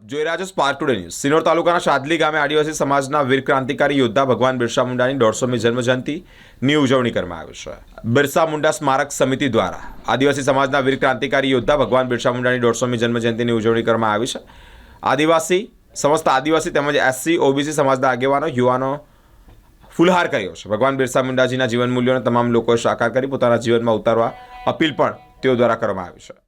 જોઈ રહ્યા છો સ્પાર્ક ટુડે ન્યૂઝ સિનોર તાલુકાના શાદલી ગામે આદિવાસી સમાજના વીર ક્રાંતિકારી યોદ્ધા ભગવાન બિરસા મુંડાની દોઢસોમી જન્મજયંતિની ઉજવણી કરવામાં આવી છે. બિરસા મુંડા સ્મારક સમિતિ દ્વારા આદિવાસી સમાજના વીર ક્રાંતિકારી યોદ્ધા ભગવાન બિરસા મુંડાની દોઢસોમી જન્મજયંતિની ઉજવણી કરવામાં આવી છે. આદિવાસી સમસ્ત આદિવાસી તેમજ એસસી, ઓબીસી સમાજના આગેવાનો, યુવાનો ફુલહાર કર્યો છે. ભગવાન બિરસા મુંડાજીના જીવન મૂલ્યોને તમામ લોકોએ સાકાર કરી પોતાના જીવનમાં ઉતારવા અપીલ પણ તેઓ દ્વારા કરવામાં આવી છે.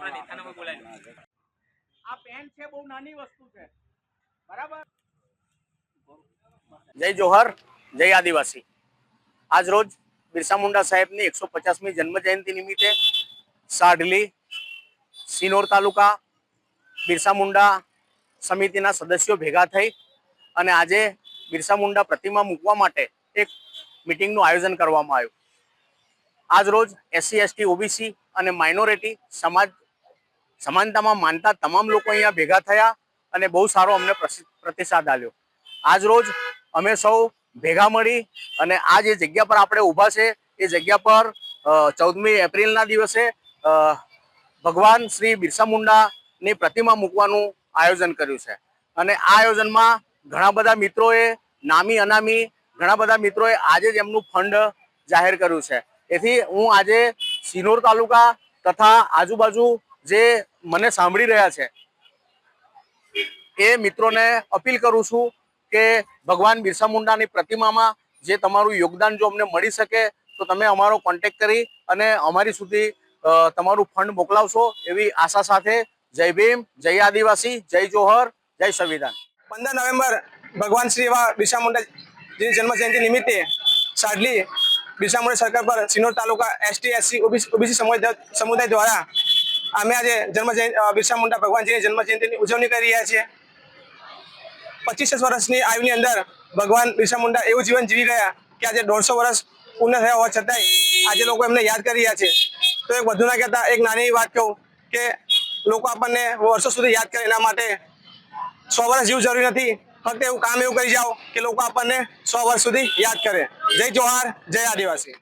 સિનોર તાલુકા આ પેન છે બહુ નાની વસ્તુ છે. બરાબર? જય જોહર જય આદિવાસી. આજ રોજ બિરસા મુંડા સાહેબની એકસો પચાસમી જન્મ જયંતિ નિમિત્તે સાઢલી સિનોર તાલુકા બિરસા મુંડા સમિતિના સદસ્યો ભેગા થઈ અને આજે બિરસા મુંડા પ્રતિમા મૂકવા માટે એક મિટિંગનું આયોજન કરવામાં આવ્યું. આજ રોજ એસસી એસટી ઓબીસી અને માઇનોરિટી સમાજ સમાનતામાં માનતા તમામ લોકો અહીંયા ભેગા થયા અને બહુ સારો અમને પ્રતિસાદ આપ્યો. આજ રોજ અમે સૌ ભેગા મળી અને આ જે જગ્યા પર આપણે ઊભા છે. એ જગ્યા પર ચૌદમી એપ્રિલના દિવસે ભગવાન શ્રી બિરસા મુંડાની પ્રતિમા મૂકવાનું આયોજન કર્યું છે. અને આ આયોજનમાં ઘણા બધા મિત્રોએ, નામી અનામી, ઘણા બધા મિત્રોએ આજે જ એમનું ફંડ જાહેર કર્યું છે. એથી હું આજે સિનોર તાલુકા તથા આજુબાજુ જે મને સાંભળી રહ્યા છે, એ મિત્રોને અપીલ કરું છું કે ભગવાન બિરસા મુંડાની પ્રતિમામાં જે તમારું યોગદાન જો અમને મળી શકે, તો તમે અમારો કોન્ટેક્ટ કરી અને અમારી સુધી તમારું ફંડ મોકલાવશો એવી આશા સાથે જય ભીમ, જય આદિવાસી, જય જોહર, જય સંવિધાન. પંદર નવેમ્બર ભગવાન શ્રી એવા બિરસા જન્મ જયંતિ નિમિત્તે સાડલી બિરસા મુંડા સરકાર પર Sinor taluka ST, SC OBC સમુદાય દ્વારા અમે આજે જન્મ બિરસા મુંડા ભગવાનજીની જન્મ જયંતિની ઉજવણી કરી રહ્યા છીએ. પચીસ વર્ષની આયુની અંદર ભગવાન બિરસા મુંડા એવું જીવન જીવી ગયા કે આજે દોઢસો વર્ષ પૂર્ણ થયા હોવા છતાંય આજે લોકો એમને યાદ કરી રહ્યા છે. તો એક વધુ ના કહેતા એક નાની એવી વાત કહું કે લોકો આપણને વર્ષો સુધી યાદ કરે એના માટે સો વર્ષ જીવ જરૂરી નથી. ફક્ત એવું કામ એવું કરી જાઓ કે લોકો આપણને સો વર્ષ સુધી યાદ કરે. જય જોહાર, જય આદિવાસી.